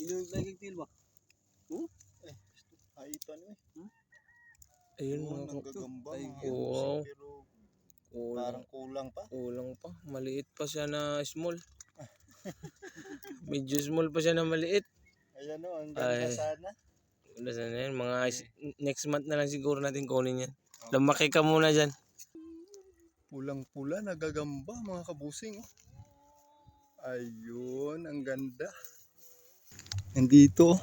Inuwi lagi til ba? Kaitan eh. Ayun Oo, mga ka- nanggagamba Ay, mga wow. kabusing, Pero kulang, parang kulang pa. kulang pa. Maliit pa siya na small. Medyo small pa siya na maliit. Ayan o, ang ganda sana. Wala sana yan. Mga is- next month na lang siguro natin kunin yan. Lumaki ka muna dyan. Pulang-pula, nagagamba mga kabusing. oh. Ayun, ang ganda. Nandito,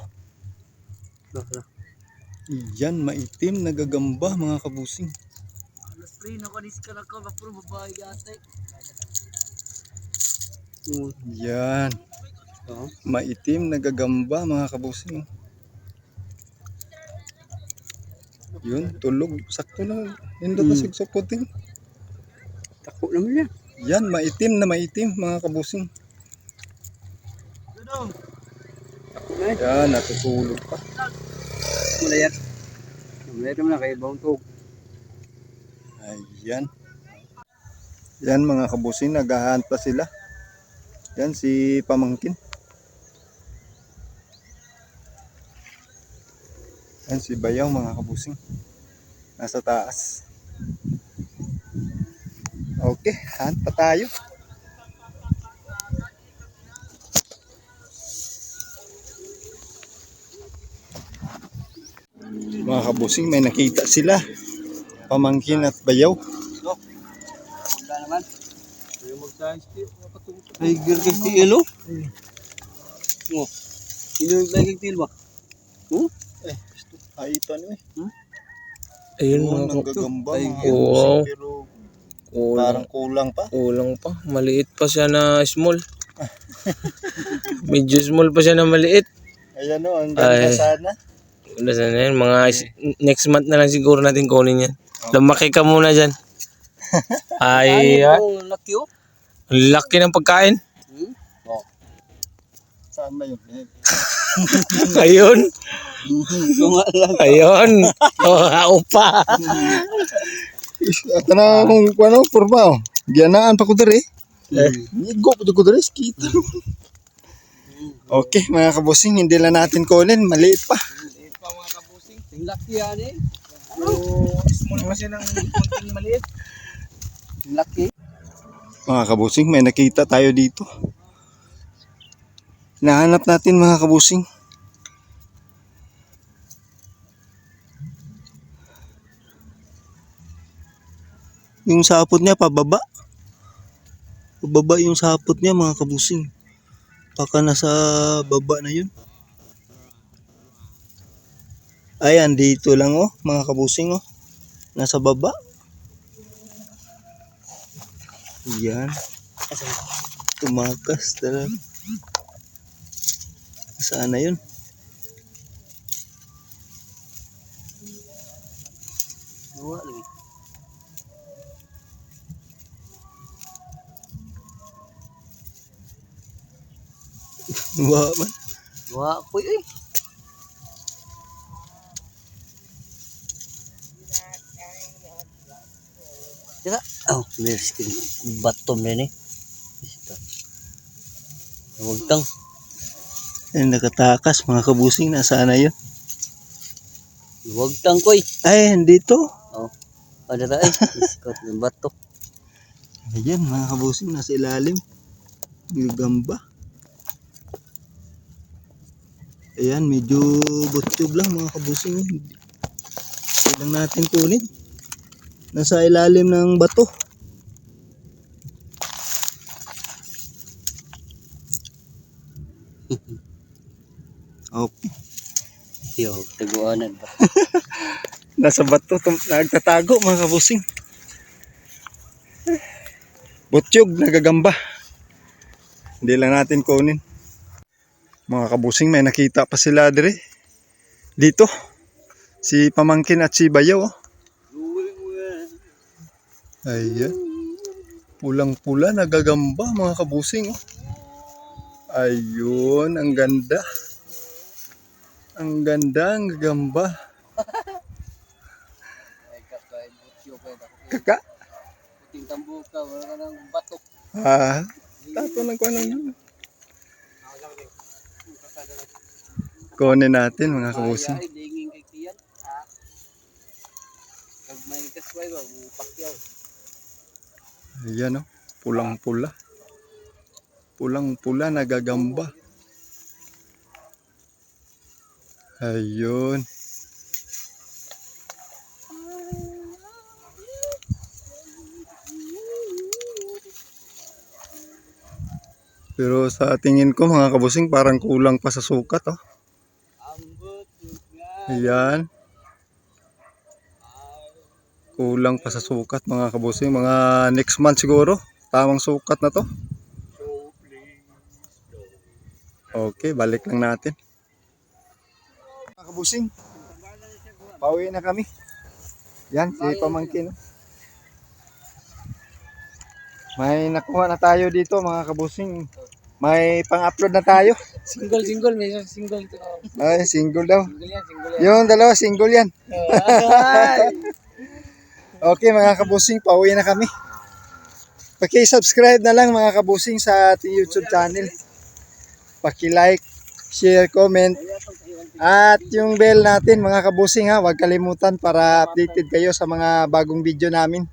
yan, maitim, nagagamba mga kabusing. Alas pre, nakanis ka na ka, bapuro babae gate. Oo. Yan, Oo. maitim, nagagamba mga kabusing. Yun, tulog. Sakto na. Hindi Hmm. kasi sukutin. Tako naman yan. Yan, maitim na maitim mga kabusing. Ano? Tako na eh. Yan, natutulog pa. Malayat. Malayat naman na kay bawang tog. Ayan. Yan mga kabusing, naghahunt pa sila. Yan si Pamangkin. Yan si Bayaw mga kabusing. Nasa taas. Okay, hunt pa tayo. Mga kabusing, may nakita sila. Pamangkin at Bayaw. Wala naman. Ayaw mag-science tip. Ay, girgag ti ilo. Til ba? Oo. Kaitan eh. Ayun Oo, mga ka- nanggagamba Ay, mga oo. kabusing, pero kulang, parang kulang pa. kulang pa. Maliit pa siya na small. Medyo small pa siya na maliit. Ayan o, ang ganda sana. Wala sana yan. Mga next month na lang siguro natin kunin yan. Lumaki ka muna dyan. Ay, ah, Ano yung laki oh? ang laki ng pagkain. Hmm? Oo. Saan ba yun? Eh, Ayun. Ayun. Oh, upa. Ito na kung ano, purba o. Giyanaan pa ko dere. Igo pa ko dere, kita. Okay, mga kabusing, hindi lang natin kunin. Maliit pa. Yung laki yan eh. So, small pa siya ng konting maliit. Yung laki. Mga kabusing, may nakita tayo dito. Nahanap natin mga kabusing. Yung sapot niya pababa. Pababa yung sapot niya mga kabusing. Baka nasa baba na yun. Ayan, dito lang oh, mga kabusing oh. Nasa baba. Yan. Tumakas talaga. Saan na yun? Dua lagi. Wala man. Ko eh. Tira. Oh, meron skin. Batom rin eh. Huwag kang. Ay, nakatakas mga kabusing. Nasaan na yun? Huwag kang koy. Ay, dito. Oh. Ada ta eh. Iskot ng bato. Ayan mga kabusing. Nasa ilalim. Gagamba. Ayan, medyo butyog lang mga kabusing. Lang natin kunin. Nasa ilalim ng bato. Okay. Yo, taguanan ba? Nasa bato, tum- nagtatago mga kabusing. Butyog, nagagamba. Hindi lang natin kunin. Mga kabusing, may nakita pa sila dire. Dito. Si Pamangkin at si Bayaw. oh. Ayan. Pulang-pula, nagagamba mga kabusing. Oh. Ayun, ang ganda. Ang ganda, ang gagamba. Kaka. Puting tambuka, wala ka ng bato. Ah, tato ng kuwan ng Kunin natin mga kabusing. Ay, dingin kay Tiyan. Ah. Pag may kasway ba, pakyaw. Ayan oh, pulang pula. Pulang pula nagagamba. Ayun. Pero sa tingin ko mga kabusing parang kulang pa sa sukat oh. Ayan. Kulang pa sa sukat mga kabusing. Mga next month siguro. Tamang sukat na to. Okay, balik lang natin. Mga kabusing, pauwi na kami. Yan, si Pamangkin. May nakuha na tayo dito mga kabusing. May pang-upload na tayo. Single, single. May single. to. Ay, single daw. Single yan, single yan. Yung dalawa, single yan. Okay mga kabusing, pauwi na kami. Paki-subscribe na lang mga kabusing sa ating YouTube channel. Paki-like, share, comment. At yung bell natin mga kabusing ha, huwag kalimutan para updated kayo sa mga bagong video namin.